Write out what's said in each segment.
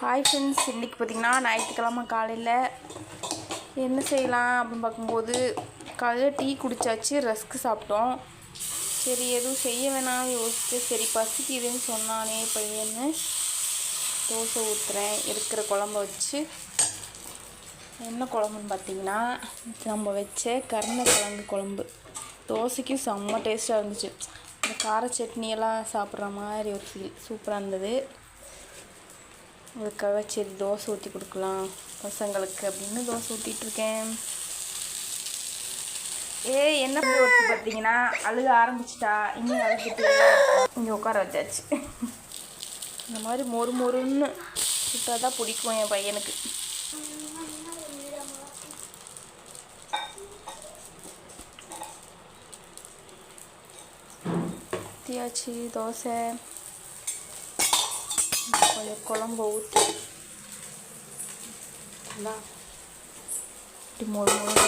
Hi friends இன்றைக்கி பார்த்தீங்கன்னா ஞாயிற்றுக்கிழமை காலையில் என்ன செய்யலாம் அப்படின்னு பார்க்கும்போது காலையில் டீ குடித்தாச்சு ரஸ்க்கு சாப்பிட்டோம். சரி எதுவும் செய்ய வேணாம் யோசிச்சு சரி பசிக்குதுன்னு சொன்னானே பையன்னு. தோசை ஊற்றுறேன் இருக்கிற குழம்ப வச்சு. என்ன குழம்புன்னு பார்த்தீங்கன்னா நம்ம வச்ச கருணக்கிழங்கு குழம்பு. தோசைக்கும் செம்ம டேஸ்ட்டாக இருந்துச்சு. இந்த கார சட்னியெல்லாம் சாப்பிட்ற மாதிரி ஒரு ஃபீல் சூப்பராக இருந்தது. அதுக்காக சரி தோசை ஊற்றி கொடுக்கலாம். பசங்களுக்கு அப்படின்னு தோசை ஊற்றிட்டுருக்கேன் ஏ என்ன போய் பார்த்தீங்கன்னா அழுக ஆரம்பிச்சிட்டா இன்னும் அழுதுட்டு இங்கே உட்கார வச்சாச்சு. இந்த மாதிரி மொறு மொறுன்னு சுட்டால் தான் பிடிக்கும் என் பையனுக்கு. ஊற்றியாச்சு தோசை. கொஞ்சம் குழம்பு ஊற்றி இப்படி மொழி மொழி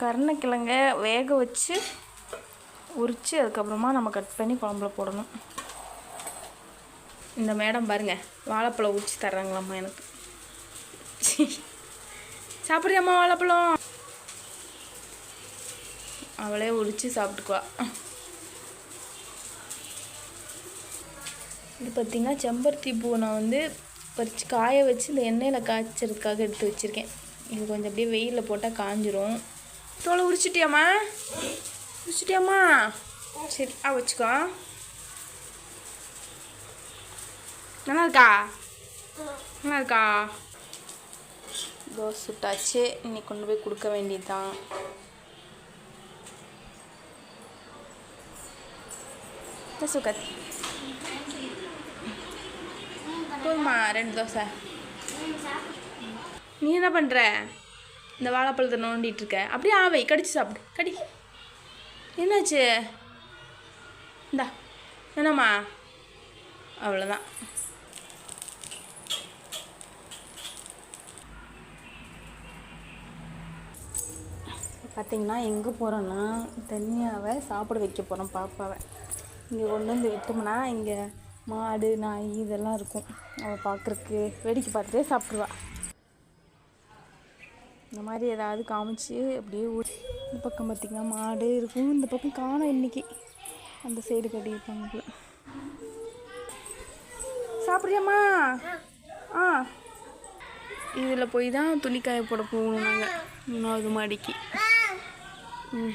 கருணக்கிழங்க வேக வச்சு உரித்து அதுக்கப்புறமா நம்ம கட் பண்ணி குழம்புல போடணும். இந்த மேடம் பாருங்கள் வாழைப்பழம் உரிச்சு தர்றாங்களாம்மா எனக்கு. சாப்பிட்றியாம்மா வாழைப்பழம்? அவளே உரித்து சாப்பிட்டுக்குவா. இது பார்த்திங்கன்னா செம்பருத்தி பூ நான் வந்து பறித்து காய வச்சு இந்த எண்ணெயில் காய்ச்சறதுக்காக எடுத்து வச்சுருக்கேன். இது கொஞ்சம் அப்படியே வெயிலில் போட்டால் காஞ்சிரும். தோலை உரிச்சிட்டியாம்மா? உரிச்சிட்டியாம்மா? சரி ஆ வச்சுக்கோ. நல்லா இருக்கா நல்லா இருக்கா தோசை சுட்டாச்சு. இன்னைக்கு கொண்டு போய் கொடுக்க வேண்டியதுதான். சுகத் போதுமா ரெண்டு தோசை. நீ என்ன பண்ணுற இந்த வாழைப்பழத்தை நோண்டிட்டு இருக்க. அப்படியே ஆவை கடிச்சு சாப்பிடு. கடி. என்னாச்சு? இந்தா என்னம்மா அவ்வளோதான் பார்த்தீங்கன்னா எங்கே போகிறோன்னா தனியாவை சாப்பிட வைக்க போகிறோம் பாப்பாவை. இங்கே கொண்டு வந்து விட்டோம்னா இங்கே மாடு நாய் இதெல்லாம் இருக்கும். அவள் பார்க்குறக்கு வேடிக்கை பார்த்துட்டே சாப்பிடுவா. இந்த மாதிரி ஏதாவது காமிச்சு அப்படியே ஊர் இந்த பக்கம் பார்த்திங்கன்னா மாடு இருக்கும். இந்த பக்கம் காணும் இன்னைக்கு. அந்த சைடு கட்டியிருப்பாங்க சாப்பிட்றியாம்மா? ஆ. இதில் போய் தான் துணிக்காய போட போகணும் நாங்கள் மூணாவது மாடிக்கு. ம்.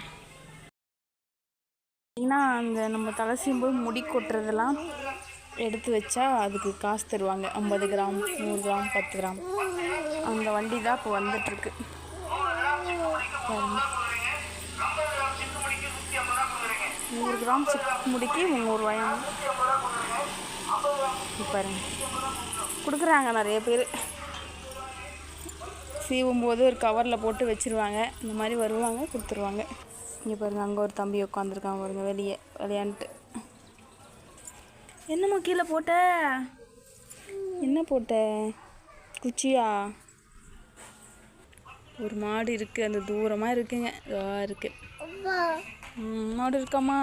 ஏன்னா அந்த நம்ம தலை சீம்போது முடி கொட்டுறதெல்லாம் எடுத்து வச்சா அதுக்கு காசு தருவாங்க. ஐம்பது கிராம் நூறு கிராம் பத்து கிராம். அந்த வண்டி தான் இப்போ வந்துட்டுருக்கு. நூறு கிராம் சிக் முடிக்கு முந்நூறுவாயாம் இங்க பாருங்க. கொடுக்குறாங்க நிறைய பேர். சீவும் போது ஒரு கவரில் போட்டு வச்சுருவாங்க. இந்த மாதிரி வருவாங்க கொடுத்துருவாங்க. இங்கே பாருங்கள் அங்கே ஒரு தம்பி உட்காந்துருக்கான் பாருங்க வெளியே விளையாண்டுட்டு என்னம்மா கீழே போட்ட? என்ன போட்ட? குச்சியா? ஒரு மாடு இருக்குது அந்த தூரமாக இருக்குங்க. இதோ இருக்கு. ம், மாடு இருக்காம்மா?